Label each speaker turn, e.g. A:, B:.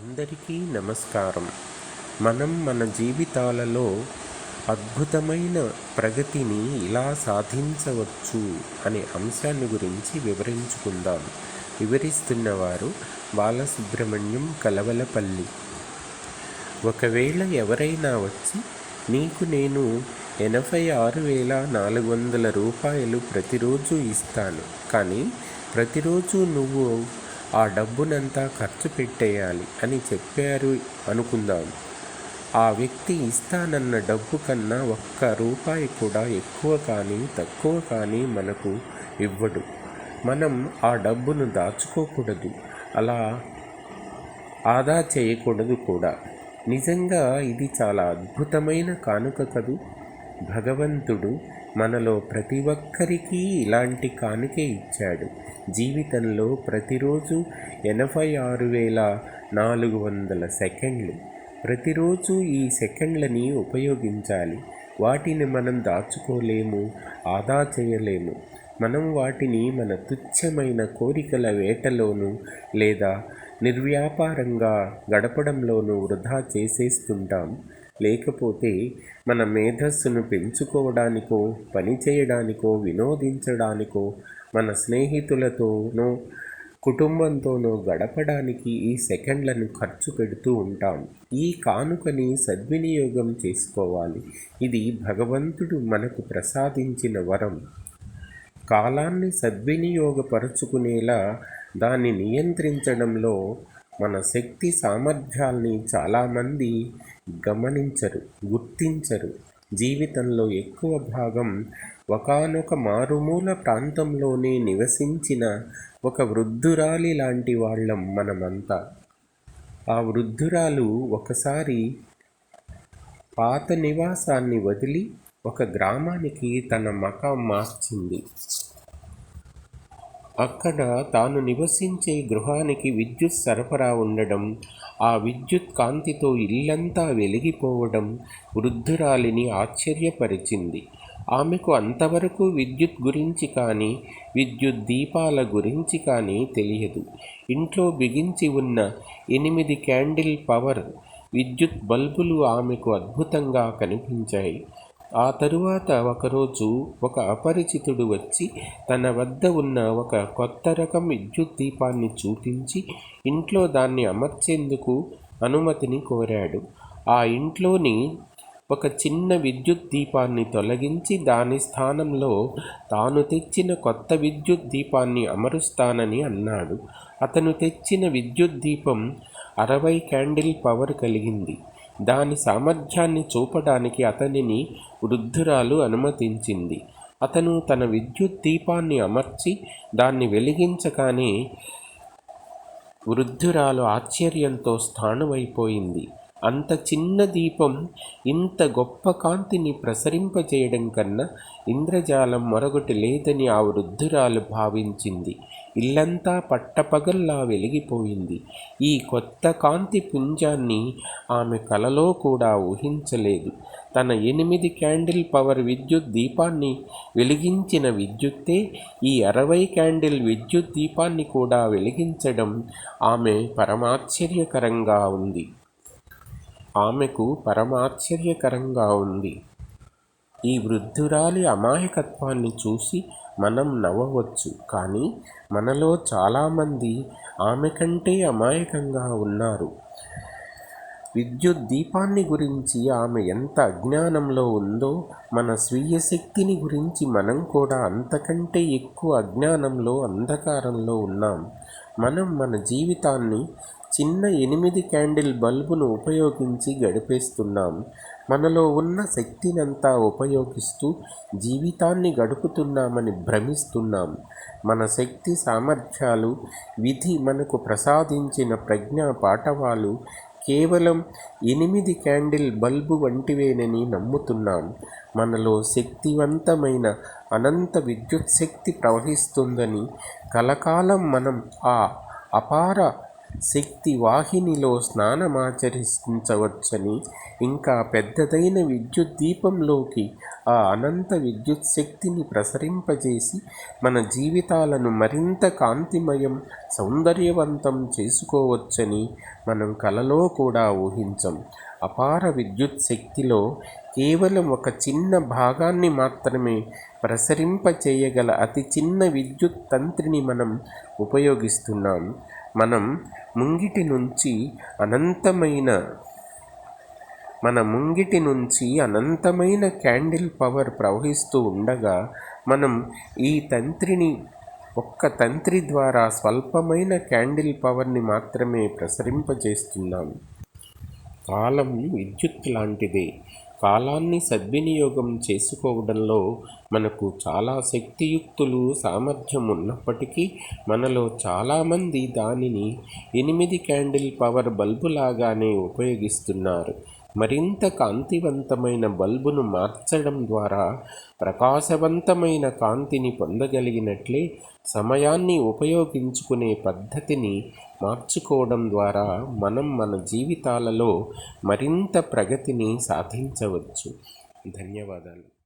A: అందరికీ నమస్కారం. మనం మన జీవితాలలో అద్భుతమైన ప్రగతిని ఇలా సాధించవచ్చు అనే అంశాన్ని గురించి వివరించుకుందాం. వివరిస్తున్నవారు బాలసుబ్రహ్మణ్యం కలవలపల్లి. ఒకవేళ ఎవరైనా వచ్చి నీకు నేను ఎనభై ఆరు వేల నాలుగు వందల రూపాయలు ప్రతిరోజు ఇస్తాను. కానీ ప్రతిరోజు నువ్వు ఆ డబ్బునంతా ఖర్చు పెట్టేయాలి అని చెప్పారు అనుకుందాం. ఆ వ్యక్తి ఇస్తానన్న డబ్బు కన్నా ఒక్క రూపాయి కూడా ఎక్కువ కానీ తక్కువ కానీ మనకు ఇవ్వడు. మనం ఆ డబ్బును దాచుకోకూడదు. అలా ఆదా చేయకూడదు కూడా. నిజంగా ఇది చాలా అద్భుతమైన కానుక కదూ? భగవంతుడు మనలో ప్రతి ఒక్కరికి ఇలాంటి కానుకే ఇచ్చాడు. జీవితంలో ప్రతిరోజు ఎనభై ఆరు వేల నాలుగు వందల సెకండ్లు. ప్రతిరోజు ఈ సెకండ్లని ఉపయోగించాలి. వాటిని మనం దాచుకోలేము ఆదా చేయలేము. మనం వాటిని మన తుచ్చమైన కోరికల వేటలోనూ లేదా నిర్వ్యాపారంగా గడపడంలోనూ వృధా చేసేస్తుంటాం. లేకపోతే మన మేధస్సును పెంచుకోవడానికో పని చేయడానికో వినోదించడానికో మన స్నేహితులతోనో కుటుంబంతోనో గడపడానికి ఈ సెకండ్లను ఖర్చు పెడుతూ ఉంటాం. ఈ కానుకని సద్వినియోగం చేసుకోవాలి. ఇది భగవంతుడు మనకు ప్రసాదించిన వరం. కాలాన్ని సద్వినియోగపరుచుకునేలా దాన్ని నియంత్రించడంలో మన శక్తి సామర్థ్యాల్ని చాలామంది గమనించరు గుర్తించరు. జీవితంలో ఎక్కువ భాగం ఒకానొక మారుమూల ప్రాంతంలోనే నివసించిన ఒక వృద్ధురాలి లాంటి వాళ్ళం మనమంతా. ఆ వృద్ధురాలు ఒకసారి పాత నివాసాన్ని వదిలి ఒక గ్రామానికి తన మకాం మార్చింది. అక్కడ తాను నివసించే గృహానికి విద్యుత్ సరఫరా ఉండడం ఆ విద్యుత్ కాంతితో ఇల్లంతా వెలిగిపోవడం వృద్ధురాలిని ఆశ్చర్యపరిచింది. ఆమెకు అంతవరకు విద్యుత్ గురించి కానీ విద్యుత్ దీపాల గురించి కానీ తెలియదు. ఇంట్లో బిగించి ఉన్న ఎనిమిది క్యాండిల్ పవర్ విద్యుత్ బల్బులు ఆమెకు అద్భుతంగా కనిపించాయి. ఆ తరువాత ఒకరోజు ఒక అపరిచితుడు వచ్చి తన వద్ద ఉన్న ఒక కొత్త రకం విద్యుత్ దీపాన్ని చూపించి ఇంట్లో దాన్ని అమర్చేందుకు అనుమతిని కోరాడు. ఆ ఇంట్లోని ఒక చిన్న విద్యుత్ దీపాన్ని తొలగించి దాని స్థానంలో తాను తెచ్చిన కొత్త విద్యుత్ దీపాన్ని అమరుస్తానని అన్నాడు. అతను తెచ్చిన విద్యుత్ దీపం అరవై క్యాండిల్ పవర్ కలిగింది. దాని సామర్థ్యాన్ని చూపడానికి అతనిని వృద్ధురాలు అనుమతించింది. అతను తన విద్యుత్ దీపాన్ని అమర్చి దాన్ని వెలిగించగానే వృద్ధురాలు ఆశ్చర్యంతో స్థాణువైపోయింది. అంత చిన్న దీపం ఇంత గొప్ప కాంతిని ప్రసరింపజేయడం కన్నా ఇంద్రజాలం మరొకటి లేదని ఆ వృద్ధురాలు భావించింది. ఇల్లంతా పట్టపగల్లా వెలిగిపోయింది. ఈ కొత్త కాంతి పుంజాన్ని ఆమె కలలో కూడా ఊహించలేదు. తన ఎనిమిది క్యాండిల్ పవర్ విద్యుత్ దీపాన్ని వెలిగించిన విద్యుత్తే ఈ అరవై క్యాండిల్ విద్యుత్ దీపాన్ని కూడా వెలిగించడం ఆమె పరమాశ్చర్యకరంగా ఉంది. ఆమెకు పరమాశ్చర్యకరంగా ఉంది. ఈ వృద్ధురాలి అమాయకత్వాన్ని చూసి మనం నవ్వవచ్చు. కానీ మనలో చాలామంది ఆమె కంటే అమాయకంగా ఉన్నారు. విద్యుత్ దీపాన్ని గురించి ఆమె ఎంత అజ్ఞానంలో ఉందో మన స్వీయ శక్తిని గురించి మనం కూడా అంతకంటే ఎక్కువ అజ్ఞానంలో అంధకారంలో ఉన్నాం. మనం మన జీవితాన్ని చిన్న ఎనిమిది క్యాండిల్ బల్బును ఉపయోగించి గడిపేస్తున్నాం. మనలో ఉన్న శక్తినంతా ఉపయోగిస్తూ జీవితాన్ని గడుపుతున్నామని భ్రమిస్తున్నాం. మన శక్తి సామర్థ్యాలు విధి మనకు ప్రసాదించిన ప్రజ్ఞా పాఠవాలు కేవలం ఎనిమిది క్యాండిల్ బల్బు వంటివేనని నమ్ముతున్నాం. మనలో శక్తివంతమైన అనంత విద్యుత్ శక్తి ప్రవహిస్తుందని కలకాలం మనం ఆ అపార శక్తి వాహినిలో స్నానమాచరించవచ్చని ఇంకా పెద్దదైన విద్యుత్ దీపంలోకి ఆ అనంత విద్యుత్ శక్తిని ప్రసరింపజేసి మన జీవితాలను మరింత కాంతిమయం సౌందర్యవంతం చేసుకోవచ్చని మనం కలలో కూడా ఊహించం. అపార విద్యుత్ శక్తిలో కేవలం ఒక చిన్న భాగాన్ని మాత్రమే ప్రసరింపచేయగల అతి చిన్న విద్యుత్ తంత్రిని మనం ఉపయోగిస్తున్నాం. మనం ముంగిటి నుంచి అనంతమైన మన ముంగిటి నుంచి అనంతమైన క్యాండిల్ పవర్ ప్రవహిస్తూ ఉండగా మనం ఈ తంత్రిని ఒక్క తంత్రి ద్వారా స్వల్పమైన క్యాండిల్ పవర్ని మాత్రమే ప్రసరింపజేస్తున్నాం. కాలం విద్యుత్ లాంటిదే. కాలాన్ని సద్వినియోగం చేసుకోవడంలో మనకు చాలా శక్తియుక్తులు సామర్థ్యం ఉన్నప్పటికీ మనలో చాలామంది దానిని ఎనిమిది క్యాండిల్ పవర్ బల్బులాగానే ఉపయోగిస్తున్నారు. మరింత కాంతివంతమైన బల్బును మార్చడం ద్వారా ప్రకాశవంతమైన కాంతిని పొందగలిగినట్లే సమయాన్ని ఉపయోగించుకునే పద్ధతిని మార్చుకోవడం ద్వారా మనం మన జీవితాలలో మరింత ప్రగతిని సాధించవచ్చు. ధన్యవాదాలు.